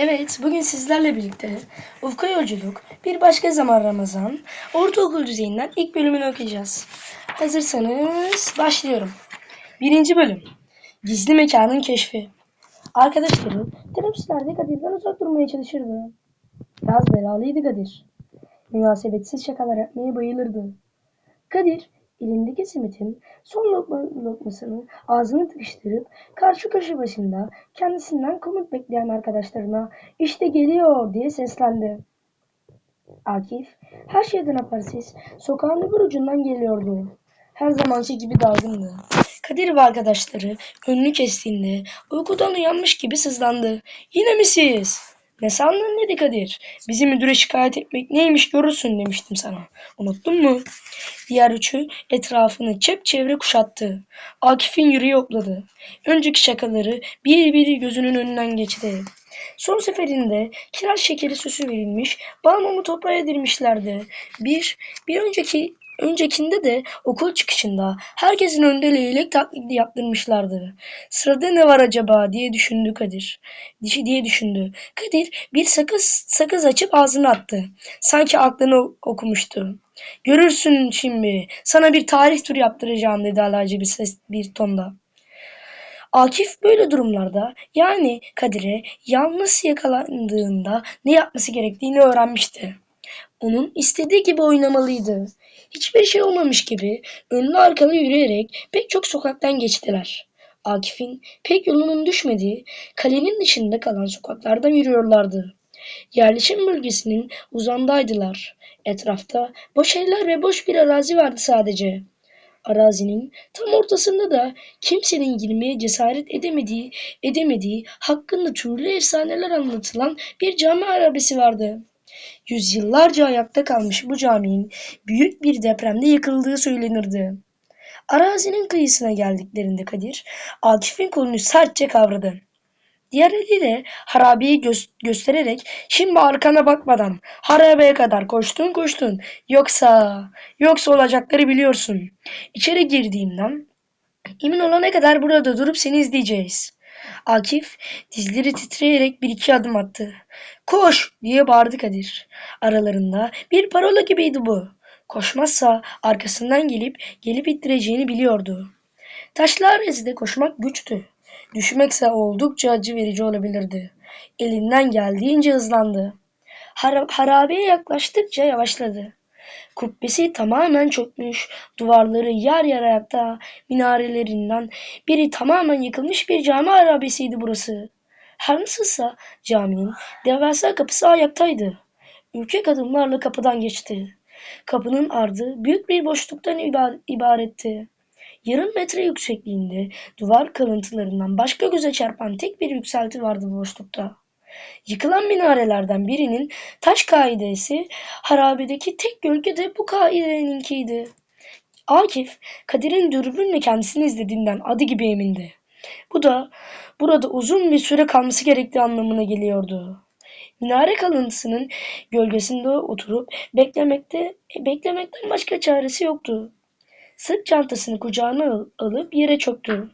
Evet, bugün sizlerle birlikte Ufka Yolculuk, Bir Başka Zaman Ramazan, ortaokul düzeyinden ilk bölümünü okuyacağız. Hazırsanız başlıyorum. Birinci bölüm. Gizli mekanın keşfi. Arkadaşları teneffüslerde Kadir'den uzak durmaya çalışırdı. Biraz belalıydı Kadir. Münasebetsiz şakalar yapmaya bayılırdı. Kadir elindeki simitin son lokma, lokmasını ağzına tıkıştırıp karşı köşe başında kendisinden komut bekleyen arkadaşlarına işte geliyor diye seslendi. Akif her şeyden habersiz sokağın öbür ucundan geliyordu. Her zamanki gibi dalgındı. Kadir ve arkadaşları önünü kestiğinde uykudan uyanmış gibi sızlandı. Yine mi siz? Ne sandın dedi Kadir. Bizi müdüre şikayet etmek neymiş görürsün demiştim sana. Unuttun mu? Diğer üçü etrafını çepçevre kuşattı. Akif'in yüreği yokladı. Önceki şakaları bir bir gözünün önünden geçti. Son seferinde kiraz şekeri süsü verilmiş, bal mumu toprağa edilmişlerdi. Bir, bir önceki öncekinde de okul çıkışında herkesin önünde leylek taklidi yaptırmışlardı. Sırada ne var acaba diye düşündü Kadir. Dişi diye düşündü. Kadir bir sakız sakız açıp ağzına attı. Sanki aklını okumuştu. Görürsün şimdi. Sana bir tarih turu yaptıracağım dedi alaycı bir ses bir tonda. Akif böyle durumlarda yani Kadir'e yalnız yakalandığında ne yapması gerektiğini öğrenmişti. Onun istediği gibi oynamalıydı. Hiçbir şey olmamış gibi önlü arkalı yürüyerek pek çok sokaktan geçtiler. Akif'in pek yolunun düşmediği kalenin dışında kalan sokaklardan yürüyorlardı. Yerleşim bölgesinin uzandaydılar. Etrafta boş evler ve boş bir arazi vardı sadece. Arazinin tam ortasında da kimsenin girmeye cesaret edemediği, edemediği hakkında türlü efsaneler anlatılan bir cami arabesi vardı. Yüzyıllarca ayakta kalmış bu caminin büyük bir depremde yıkıldığı söylenirdi. Arazinin kıyısına geldiklerinde Kadir, Akif'in kolunu sertçe kavradı. Diğer eliyle harabeyi gö- göstererek şimdi arkana bakmadan harabeye kadar koştun koştun. Yoksa, yoksa olacakları biliyorsun. İçeri girdiğimden emin olana kadar burada durup seni izleyeceğiz. Akif dizleri titreyerek bir iki adım attı. Koş diye bağırdı Kadir. Aralarında bir parola gibiydi bu. Koşmazsa arkasından gelip gelip ittireceğini biliyordu. Taşlar ezide koşmak güçtü. Düşmekse oldukça acı verici olabilirdi. Elinden geldiğince hızlandı. Har- harabeye yaklaştıkça yavaşladı. Kubbesi tamamen çökmüş, duvarları yer yer ayakta, minarelerinden biri tamamen yıkılmış bir cami harabesiydi burası. Her nasılsa caminin devasa kapısı ayaktaydı. Ürkek adımlarla kapıdan geçti. Kapının ardı büyük bir boşluktan iba- ibaretti. Yarım metre yüksekliğinde duvar kalıntılarından başka göze çarpan tek bir yükselti vardı boşlukta. Yıkılan minarelerden birinin taş kaidesi harabedeki tek gölge de bu kaideninkiydi. Akif, Kadir'in dürbünle kendisini izlediğinden adı gibi emindi. Bu da burada uzun bir süre kalması gerektiği anlamına geliyordu. Minare kalıntısının gölgesinde oturup beklemekte beklemekten başka çaresi yoktu. Sırt çantasını kucağına al- alıp yere çöktü.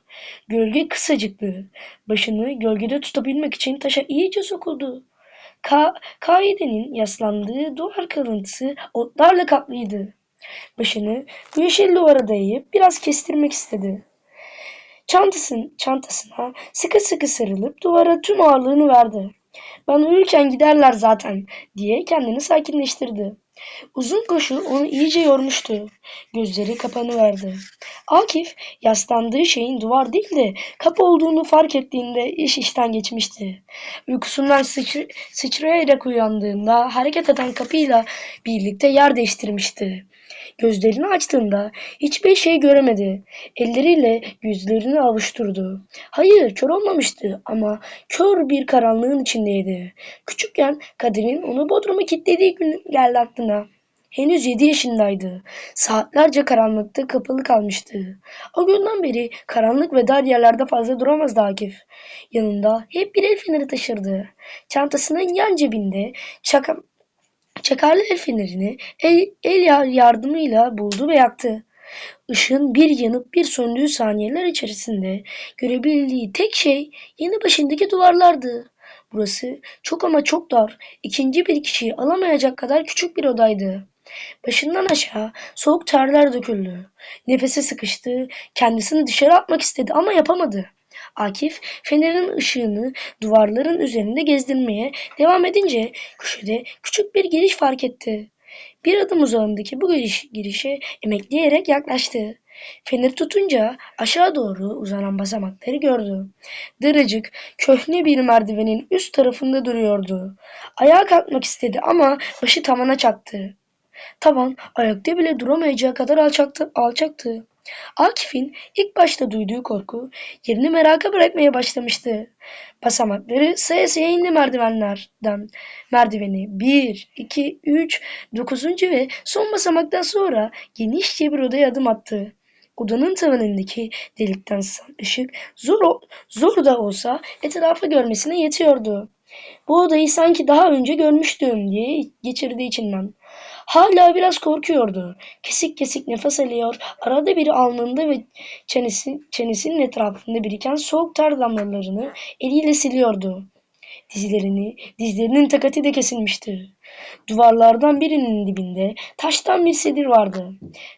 Gölge kısacıktı. Başını gölgede tutabilmek için taşa iyice sokuldu. Ka Kaide'nin yaslandığı duvar kalıntısı otlarla kaplıydı. Başını bu yeşil duvara dayayıp biraz kestirmek istedi. Çantasın, çantasına sıkı sıkı sarılıp duvara tüm ağırlığını verdi. Ben uyurken giderler zaten diye kendini sakinleştirdi. Uzun koşu onu iyice yormuştu. Gözleri kapanıverdi. Akif yaslandığı şeyin duvar değil de kapı olduğunu fark ettiğinde iş işten geçmişti. Uykusundan sıçr sıçrayarak uyandığında hareket eden kapıyla birlikte yer değiştirmişti. Gözlerini açtığında hiçbir şey göremedi. Elleriyle yüzlerini avuşturdu. Hayır, kör olmamıştı ama kör bir karanlığın içindeydi. Küçükken Kadir'in onu Bodrum'a kilitlediği gün geldi aklına. Henüz yedi yaşındaydı. Saatlerce karanlıkta kapalı kalmıştı. O günden beri karanlık ve dar yerlerde fazla duramazdı Akif. Yanında hep bir el feneri taşırdı. Çantasının yan cebinde çaka, çakarlı el fenerini el, el ya- yardımıyla buldu ve yaktı. Işığın bir yanıp bir söndüğü saniyeler içerisinde görebildiği tek şey yanı başındaki duvarlardı. Burası çok ama çok dar, ikinci bir kişiyi alamayacak kadar küçük bir odaydı. Başından aşağı soğuk terler döküldü. Nefesi sıkıştı, kendisini dışarı atmak istedi ama yapamadı. Akif fenerin ışığını duvarların üzerinde gezdirmeye devam edince köşede küçük bir giriş fark etti. Bir adım uzağındaki bu giriş, girişe emekleyerek yaklaştı. Feneri tutunca aşağı doğru uzanan basamakları gördü. Daracık, köhne bir merdivenin üst tarafında duruyordu. Ayağa kalkmak istedi ama başı tavana çaktı. Tavan ayakta bile duramayacağı kadar alçaktı. alçaktı. Akif'in ilk başta duyduğu korku yerini meraka bırakmaya başlamıştı. Basamakları saya saya indi merdivenlerden. Merdiveni 1, 2, 3, 9. ve son basamaktan sonra genişçe bir odaya adım attı. Odanın tavanındaki delikten sızan ışık zor, zor da olsa etrafı görmesine yetiyordu. Bu odayı sanki daha önce görmüştüm diye geçirdi içinden. Hala biraz korkuyordu. Kesik kesik nefes alıyor. Arada bir alnında ve çenesi, çenesinin etrafında biriken soğuk ter damlalarını eliyle siliyordu. Dizlerini, dizlerinin takati de kesilmişti. Duvarlardan birinin dibinde taştan bir sedir vardı.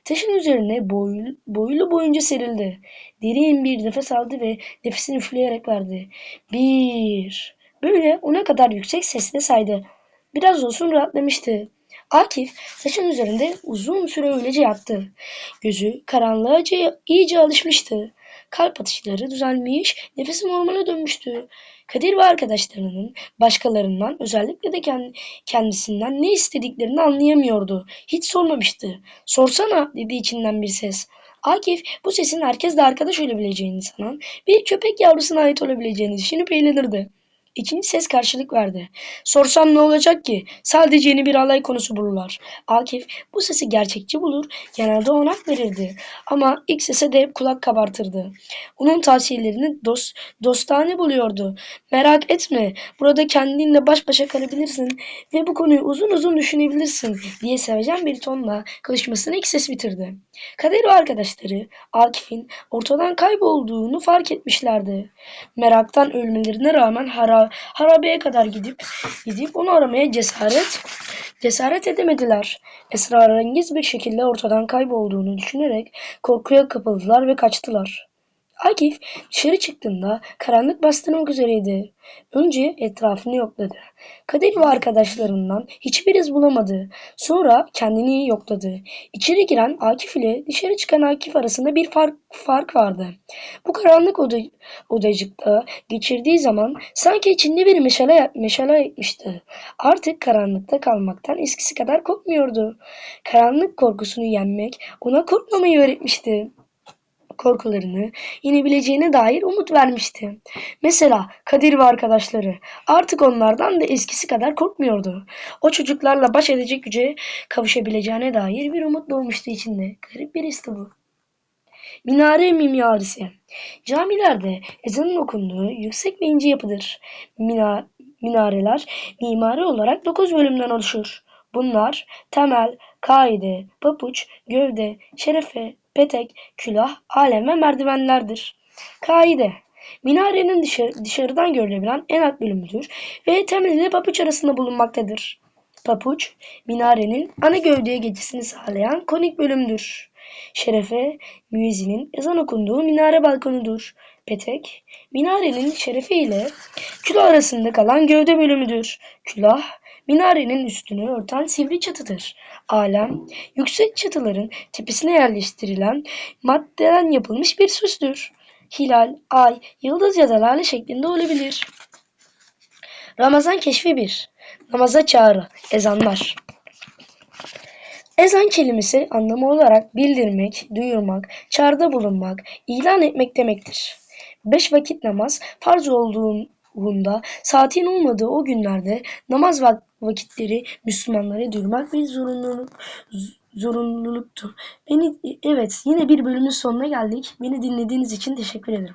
Taşın üzerine boylu, boylu boyunca serildi. Derin bir nefes aldı ve nefesini üfleyerek verdi. Bir. Böyle ona kadar yüksek sesle saydı. Biraz olsun rahatlamıştı. Akif taşın üzerinde uzun süre öylece yattı. Gözü karanlığa iyice alışmıştı. Kalp atışları düzelmiş, nefesi normale dönmüştü. Kadir ve arkadaşlarının başkalarından özellikle de kendisinden ne istediklerini anlayamıyordu. Hiç sormamıştı. Sorsana dedi içinden bir ses. Akif bu sesin herkesle arkadaş olabileceğini sanan bir köpek yavrusuna ait olabileceğini düşünüp eğlenirdi. İkinci ses karşılık verdi. Sorsam ne olacak ki? Sadece yeni bir alay konusu bulurlar. Akif bu sesi gerçekçi bulur, genelde onak verirdi. Ama ilk sese de hep kulak kabartırdı. Onun tavsiyelerini dost, dostane buluyordu. Merak etme, burada kendinle baş başa kalabilirsin ve bu konuyu uzun uzun düşünebilirsin diye sevecen bir tonla konuşmasını ilk ses bitirdi. Kadir ve arkadaşları Akif'in ortadan kaybolduğunu fark etmişlerdi. Meraktan ölmelerine rağmen hara harabeye kadar gidip gidip onu aramaya cesaret cesaret edemediler. Esrarengiz bir şekilde ortadan kaybolduğunu düşünerek korkuya kapıldılar ve kaçtılar. Akif dışarı çıktığında karanlık bastırmak üzereydi. Önce etrafını yokladı. Kadir ve arkadaşlarından hiçbir iz bulamadı. Sonra kendini yokladı. İçeri giren Akif ile dışarı çıkan Akif arasında bir fark, fark vardı. Bu karanlık oda, odacıkta geçirdiği zaman sanki içinde bir meşale, meşale etmişti. Artık karanlıkta kalmaktan eskisi kadar korkmuyordu. Karanlık korkusunu yenmek ona korkmamayı öğretmişti korkularını yenebileceğine dair umut vermişti. Mesela Kadir ve arkadaşları artık onlardan da eskisi kadar korkmuyordu. O çocuklarla baş edecek güce kavuşabileceğine dair bir umut doğmuştu içinde. Garip bir histi bu. Minare mimarisi. Camilerde ezanın okunduğu yüksek ve ince yapıdır. Mina, minareler mimari olarak 9 bölümden oluşur. Bunlar temel, kaide, papuç, gövde, şerefe, petek, külah, alem ve merdivenlerdir. Kaide Minarenin dışarı, dışarıdan görülebilen en alt bölümüdür ve temeliyle papuç arasında bulunmaktadır. Papuç, minarenin ana gövdeye geçişini sağlayan konik bölümdür. Şerefe, müezzinin ezan okunduğu minare balkonudur. Petek, minarenin şerefe ile külah arasında kalan gövde bölümüdür. Külah, minarenin üstünü örten sivri çatıdır. Alem, yüksek çatıların tepesine yerleştirilen maddeden yapılmış bir süsdür. Hilal, ay, yıldız ya da lale şeklinde olabilir. Ramazan keşfi 1. Namaza çağrı, ezanlar. Ezan kelimesi anlamı olarak bildirmek, duyurmak, çağrıda bulunmak, ilan etmek demektir. Beş vakit namaz farz olduğunda saatin olmadığı o günlerde namaz vakitleri Müslümanlara duyurmak bir zorunluluk zorunluluktur. Beni evet yine bir bölümün sonuna geldik. Beni dinlediğiniz için teşekkür ederim.